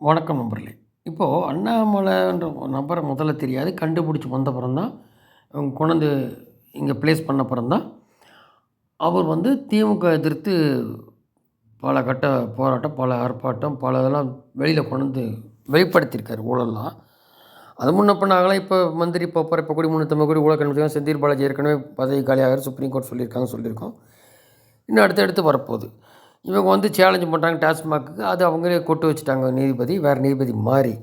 வணக்கம் நம்பர்லே இப்போது அண்ணாமலைன்ற ஒரு நபரை முதல்ல தெரியாது கண்டுபிடிச்சி வந்தப்புறம் தான் அவங்க கொண்டாந்து இங்கே ப்ளேஸ் பண்ணப்புறம் தான் அவர் வந்து திமுக எதிர்த்து பல கட்ட போராட்டம் பல ஆர்ப்பாட்டம் பல இதெல்லாம் வெளியில் கொண்டாந்து வெளிப்படுத்தியிருக்காரு ஊழல்லாம். அது முன்ன பண்ணாங்களா இப்போ மந்திரி இப்போ குடி இப்போ கூடி முந்நூற்றம்பது கோடி ஊழல் கண்டுபிடிச்சாங்க செந்தில் பாலாஜி ஏற்கனவே பதவி காலியாக சுப்ரீம் கோர்ட் சொல்லியிருக்காங்க சொல்லியிருக்கோம். இன்னும் அடுத்து அடுத்து வரப்போகுது. இவங்க வந்து சேலஞ்சு பண்ணுறாங்க டாஸ்மாக்கு அது அவங்களே கொட்டு வச்சுட்டாங்க நீதிபதி. வேறு நீதிபதி மாறி.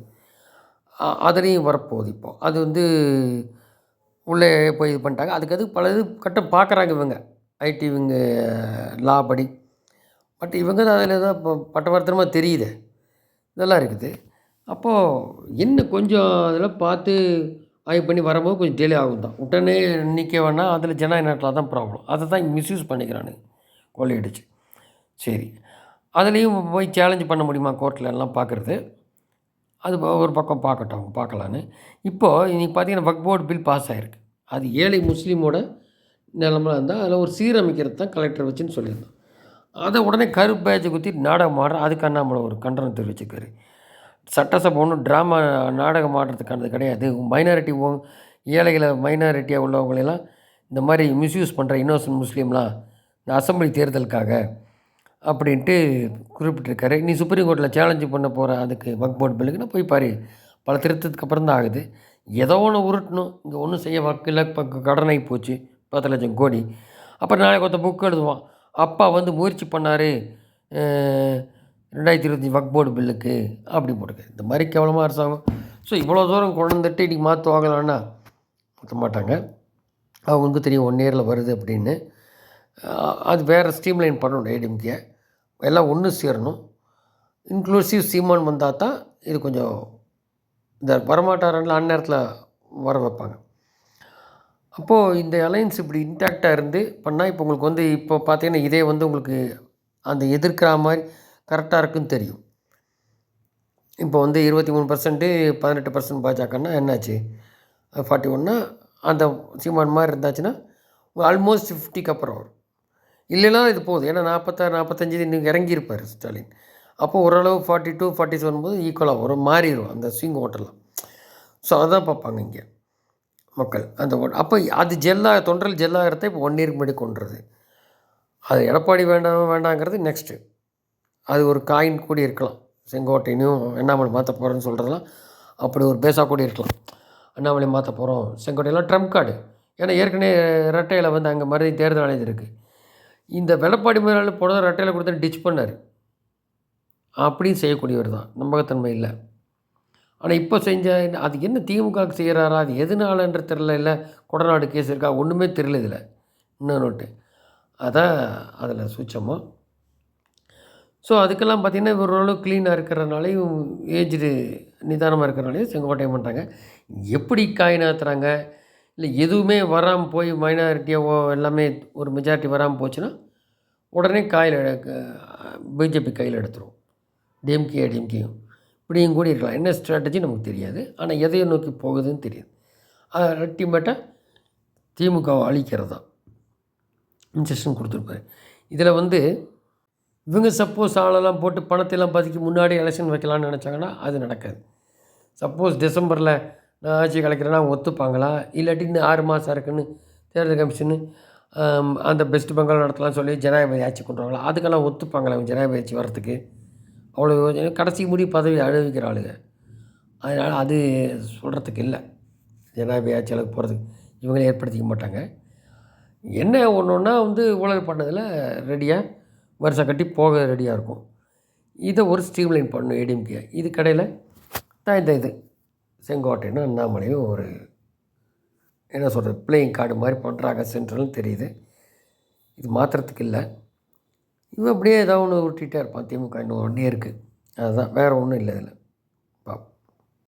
அதனையும் அதுலேயும் வரப்போகுது இப்போ. அது வந்து உள்ளே போய் இது பண்ணிட்டாங்க. அதுக்கு அது பல இது கட்டம் பார்க்குறாங்க இவங்க. ஐடி இவங்க லா படி. பட் இவங்க தான் அதில் தான் இப்போ பட்டவர்த்தனமாக தெரியுது. இதெல்லாம் இருக்குது. அப்போது என்ன கொஞ்சம் அதெல்லாம் பார்த்து ஆய்வு பண்ணி வரும்போது கொஞ்சம் டிலே ஆகும் தான். உடனே நிற்க வேணால் அதில் ஜனநாயகத்தில் தான் ப்ராப்ளம் அதை தான் மிஸ்யூஸ் பண்ணிக்கிறானு கொள்ளையடிச்சு. சரி. அதுலேயும் போய் சேலஞ்சு பண்ண முடியுமா கோர்ட்டில் எல்லாம் பார்க்குறது அது ஒரு பக்கம் பார்க்கட்டும் அவங்க பார்க்கலான்னு இப்போது இன்றைக்கி பார்த்தீங்கன்னா வக் போர்டு பில் பாஸ் ஆகிருக்கு அது ஏழை முஸ்லீமோட நிலமெல்லாம் இருந்தால் அதில் ஒரு சீரமைக்கிறது தான் கலெக்டர் வச்சுன்னு சொல்லியிருந்தோம். அதை உடனே கருப்பு குத்தி நாடகம் ஆடுற அதுக்கு அண்ணாமலை ஒரு கண்டனம் தெரிவிச்சிருக்காரு. சட்டசபை ஒன்றும் ட்ராமா நாடகம் ஆடுறதுக்கானது கிடையாது. மைனாரிட்டி ஓ ஏழைகளை மைனாரிட்டியாக உள்ளவங்களெல்லாம் இந்த மாதிரி மிஸ்யூஸ் பண்ணுற இன்னோசன்ட் முஸ்லீம்லாம் இந்த அசம்பிளி தேர்தலுக்காக அப்படின்ட்டு குறிப்பிட்டிருக்காரு. நீ சுப்ரீம் கோர்ட்டில் சேலஞ்சு பண்ண போகிற அதுக்கு வக் போர்டு பில்லுக்குன்னா போய் பாரு. பல திருத்தத்துக்கு அப்புறம் தான் ஆகுது. ஏதோ ஒன்று உருட்டணும். இங்கே ஒன்றும் செய்ய வக்கில் இப்போ கடனாகி போச்சு. பத்து லட்சம் கோடி. அப்புறம் நாளைக்கு ஒருத்த புக் எழுதுவான். அப்பா வந்து முயற்சி பண்ணார். ரெண்டாயிரத்தி இருபத்தி வக் போர்டு பில்லுக்கு அப்படி போட்டுருக்கு இந்த மாதிரி கேவலமாக அரசாங்கம். ஸோ இவ்வளோ தூரம் கொண்டு இன்றைக்கி இன்றைக்கி மாற்றுவாங்களான்னா மாற்ற மாட்டாங்க. அவங்களுக்கு தெரியும் ஒன் இயரில் வருது அப்படின்னு. அது வேறு ஸ்ட்ரீம்லைன் பண்ணணும். ஏடிஎம்கே எல்லாம் ஒன்று சேரணும். இன்க்ளூசிவ் சீமான் வந்தால் தான் இது கொஞ்சம் இந்த வரமாட்டாரில் அந்நேரத்தில் வர வைப்பாங்க. அப்போது இந்த அலைன்ஸ் இப்படி இன்டாக்டாக இருந்து பண்ணால் இப்போ உங்களுக்கு வந்து இப்போ பார்த்தீங்கன்னா இதே வந்து உங்களுக்கு அந்த எதிர்க்கிற மாதிரி கரெக்டாக இருக்குன்னு தெரியும். இப்போ வந்து இருபத்தி மூணு பர்சன்ட்டு பதினெட்டு பர்சன்ட் பாஜகன்னா என்னாச்சு? ஃபார்ட்டி ஒன்னா அந்த சீமான் மாதிரி இருந்தாச்சுன்னா ஆல்மோஸ்ட் ஃபிஃப்டிக்கு அப்புறம் வரும். இல்லைனா இது போதும். ஏன்னா நாற்பத்தாறு நாற்பத்தஞ்சு இன்னும் இறங்கியிருப்பார் ஸ்டாலின். அப்போ ஓரளவு ஃபார்ட்டி டூ ஃபார்ட்டி செவன் போது ஈக்குவலாக வரும் மாறிடும் அந்த ஸ்விங் ஓட்டெல்லாம் ஸோ அதான் பார்ப்பாங்க இங்கே மக்கள். அந்த அப்போ அது ஜெல்லாக தொண்டல் ஜெல்லாகிறத இப்போ ஒன் இயருக்கு முன்னாடி கொண்டுறது அது எடப்பாடி வேண்டாம் வேண்டாங்கிறது நெக்ஸ்ட்டு அது ஒரு காயின் கூடி இருக்கலாம். செங்கோட்டையும் அண்ணாமலை மாற்ற போகிறேன்னு சொல்கிறதெல்லாம் அப்படி ஒரு பேஸாக கூட இருக்கலாம். அண்ணாமலை மாற்ற போகிறோம் செங்கோட்டையெல்லாம் ட்ரம்ப் கார்டு. ஏன்னா ஏற்கனவே ரெட்டையில் வந்து அங்கே மறுபடியும் தேர்தல் அடைஞ்சிருக்கு. இந்த வெள்ளப்பாடி முதலாளி போனதை ரெட்டையில் கொடுத்து டிச் பண்ணார். அப்படியும் செய்யக்கூடியவர் தான். நம்பகத்தன்மை இல்லை. ஆனால் இப்போ செஞ்ச அது என்ன திமுகவுக்கு செய்கிறாரா அது எதுனாலன்ற தெரில இல்லை கொடநாடு கேஸ் இருக்கா ஒன்றுமே தெரியல இதில். இன்னொன்று அதான் அதில் சூச்சமாக ஸோ அதுக்கெல்லாம் பார்த்திங்கன்னா இவர் ஓரளவு க்ளீனாக இருக்கிறனாலையும் ஏஜ்டு நிதானமாக இருக்கிறனாலையும் செங்கோட்டையம் பண்ணுறாங்க எப்படி காயினாத்துறாங்க இல்லை எதுவுமே வராமல் போய் மைனாரிட்டியாக எல்லாமே ஒரு மெஜாரிட்டி வராமல் போச்சுன்னா உடனே காயில் பிஜேபி கையில் எடுத்துரும். டிஎம்கே டிஎம்கேயும் இப்படியும் கூட இருக்கலாம். என்ன ஸ்ட்ராட்டஜி நமக்கு தெரியாது. ஆனால் எதையை நோக்கி போகுதுன்னு தெரியுது. அல்டிமேட்டாக திமுகவை அழிக்கிறது தான். இன்ஜெக்ஷன் கொடுத்துருப்பாரு. இதில் வந்து இவங்க சப்போஸ் ஆளெல்லாம் போட்டு பணத்தையெல்லாம் பதுக்கி முன்னாடி எலெக்ஷன் வைக்கலான்னு நினச்சாங்கன்னா அது நடக்காது. சப்போஸ் டிசம்பரில் நான் ஆட்சி கலைக்கிறேன்னா அவங்க ஒத்துப்பாங்களா? இல்லாட்டி இன்னும் ஆறு மாதம் இருக்குன்னு தேர்தல் கமிஷனு அந்த பெஸ்ட் பெங்கால் நடத்தலாம் சொல்லி ஜனாதிபதி ஆட்சி கொண்டு அதுக்கெல்லாம் ஒத்துப்பாங்களா அவங்க ஜனாதிபதி ஆட்சி வர்றதுக்கு? அவ்வளோ கடைசி முடி பதவி அனுபவிக்கிற ஆளுங்க. அதனால் அது சொல்கிறதுக்கு இல்லை. ஜனாதிபதி ஆட்சி அளவுக்கு போகிறதுக்கு இவங்களே ஏற்படுத்திக்க மாட்டாங்க. என்ன ஒன்று ஒன்றா வந்து ஊழல் பண்ணதில் ரெடியாக வருஷம் கட்டி போக ரெடியாக இருக்கும். இதை ஒரு ஸ்ட்ரீம்லைன் பண்ணணும் ஏடிஎம்கே இது கடையில் தான் இந்த இது. செங்கோட்டைன்னு அண்ணாமலையும் ஒரு என்ன சொல்கிறது பிளேயிங் கார்டு மாதிரி பண்ணுறாங்க சென்ட்ரல்னு தெரியுது. இது மாத்திரத்துக்கு இல்லை. இவன் அப்படியே ஏதாவது ஒன்று உருட்டிகிட்டே இருப்பான் திமுக இன்னும் ஒன்றே இருக்குது அதுதான் வேறு ஒன்றும் இல்லை இதில்.